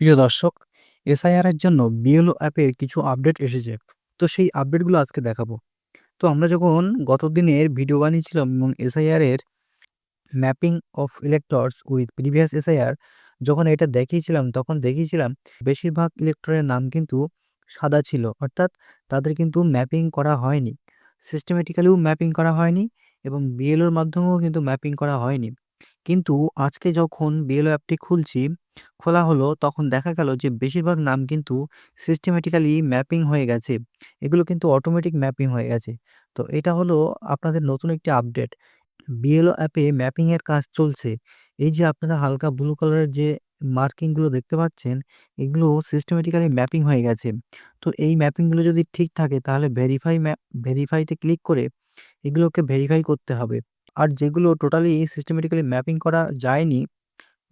প্রিয় দর্শক, এসআইআর এর জন্য বিএলও অ্যাপে কিছু আপডেট এসেছে। তো সেই আপডেটগুলো আজকে দেখাবো। তো আমরা যখন গত দিনের ভিডিও বানিয়েছিলাম এবং এসআইআর এর mapping of electors with previous SIR যখন এটা দেখিয়েছিলাম, তখন দেখিয়েছিলাম বেশিরভাগ ইলেক্টরের নাম কিন্তু সাদা ছিল। অর্থাৎ তাদের কিন্তু ম্যাপিং করা হয়নি। সিস্টেমেটিক্যালিও ম্যাপিং করা হয়নি এবং বিএলওর মাধ্যমেও কিন্তু ম্যাপিং করা হয়নি। কিন্তু আজকে যখন বিএলও অ্যাপটি খুলছি, খোলা হলো তখন দেখা গেল যে বেশিরভাগ নাম কিন্তু সিস্টেমেটিক্যালি ম্যাপিং হয়ে গেছে। এগুলো কিন্তু অটোমেটিক ম্যাপিং হয়ে গেছে। তো এটা হলো আপনাদের নতুন একটি আপডেট। বিএলও অ্যাপে ম্যাপিং এর কাজ চলছে। এই যে আপনারা হালকা ব্লু কালারের যে মার্কিংগুলো দেখতে পাচ্ছেন, এগুলো সিস্টেমেটিক্যালি ম্যাপিং হয়ে গেছে। তো এই ম্যাপিংগুলো যদি ঠিক থাকে তাহলে ভেরিফাই ম্যাপ ভেরিফাই তে ক্লিক করে এগুলোকে ভেরিফাই করতে হবে। আর যেগুলো টোটালি সিস্টেমেটিক্যালি ম্যাপিং করা যায়নি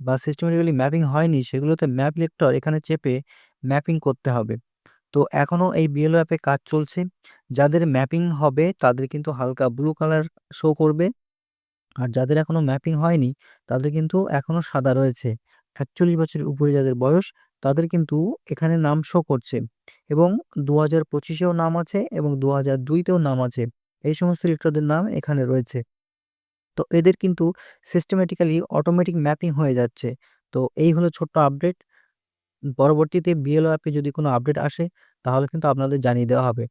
বা সিস্টেমেটিক্যালি ম্যাপিং হয়নি, সেগুলোতে ম্যাপ ইলেক্টর এখানে চেপে ম্যাপিং করতে হবে। তো এখনও এই বিএলও অ্যাপে কাজ চলছে। যাদের ম্যাপিং হবে, তাদের কিন্তু হালকা ব্লু কালার শো করবে। আর যাদের এখনও ম্যাপিং হয়নি, তাদের কিন্তু এখনও সাদা রয়েছে। ৪১ বছরের উপরে যাদের বয়স, তাদের কিন্তু এখানে নাম শো করছে এবং দু হাজার পঁচিশেও নাম আছে এবং দু হাজার দুইতেও নাম আছে। এই সমস্ত ইলেক্টরদের নাম এখানে রয়েছে। তো এদের কিন্তু সিস্টেমেটিক্যালি অটোমেটিক ম্যাপিং হয়ে যাচ্ছে। তো এই হলো ছোট্ট আপডেট। পরবর্তীতে বিএলও অ্যাপে যদি কোনো আপডেট আসে, তাহলে কিন্তু আপনাদের জানিয়ে দেওয়া হবে।